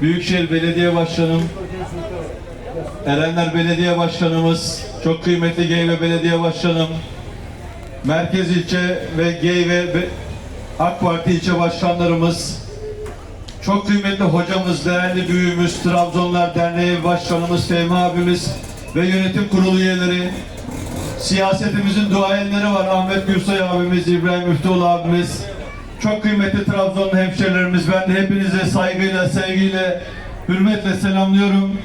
Büyükşehir Belediye Başkanım, Erenler Belediye Başkanımız, çok kıymetli Geyve Belediye Başkanım, Merkez İlçe ve Geyve AK Parti ilçe başkanlarımız, çok kıymetli hocamız, değerli büyüğümüz, Trabzonlar Derneği Başkanımız Fehmi abimiz ve yönetim kurulu üyeleri, siyasetimizin duayenleri var. Ahmet Gürsay abimiz, İbrahim Müftüoğlu abimiz, çok kıymetli Trabzonlu hemşerilerimiz. Ben de hepinize saygıyla, sevgiyle, hürmetle selamlıyorum.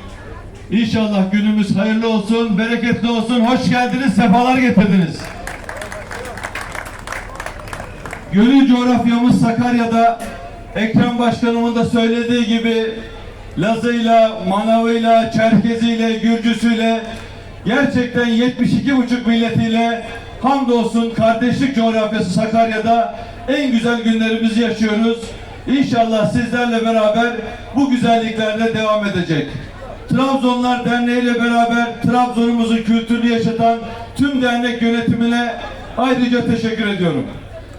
İnşallah günümüz hayırlı olsun, bereketli olsun. Hoş geldiniz, sefalar getirdiniz. Gönül coğrafyamız Sakarya'da Ekrem Başkanımın da söylediği gibi Lazıyla, Manavıyla, Çerkeziyle, Gürcüsüyle gerçekten 72,5 milletiyle hamdolsun kardeşlik coğrafyası Sakarya'da en güzel günlerimizi yaşıyoruz. İnşallah sizlerle beraber bu güzelliklerde devam edecek. Trabzonlar Derneği ile beraber Trabzon'umuzun kültürünü yaşatan tüm dernek yönetimine ayrıca teşekkür ediyorum.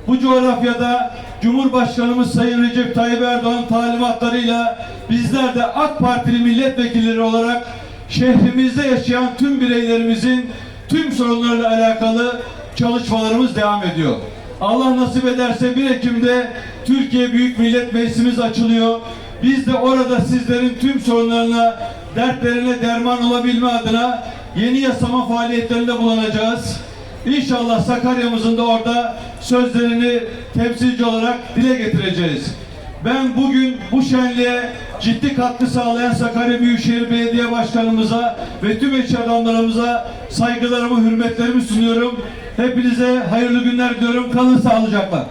Bu coğrafyada Cumhurbaşkanımız Sayın Recep Tayyip Erdoğan talimatlarıyla bizler de AK Partili milletvekilleri olarak şehrimizde yaşayan tüm bireylerimizin tüm sorunlarla alakalı çalışmalarımız devam ediyor. Allah nasip ederse 1 Ekim'de Türkiye Büyük Millet Meclisimiz açılıyor. Biz de orada sizlerin tüm sorunlarına, dertlerine derman olabilme adına yeni yasama faaliyetlerinde bulunacağız. İnşallah Sakarya'mızın da orada sözlerini temsilci olarak dile getireceğiz. Ben bugün bu şenliğe ciddi katkı sağlayan Sakarya Büyükşehir Belediye Başkanımıza ve tüm eş adamlarımıza saygılarımı, hürmetlerimi sunuyorum. Hepinize hayırlı günler diliyorum. Kalın sağlıcakla.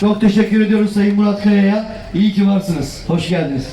Çok teşekkür ediyoruz Sayın Murat Kaya'ya. İyi ki varsınız. Hoş geldiniz.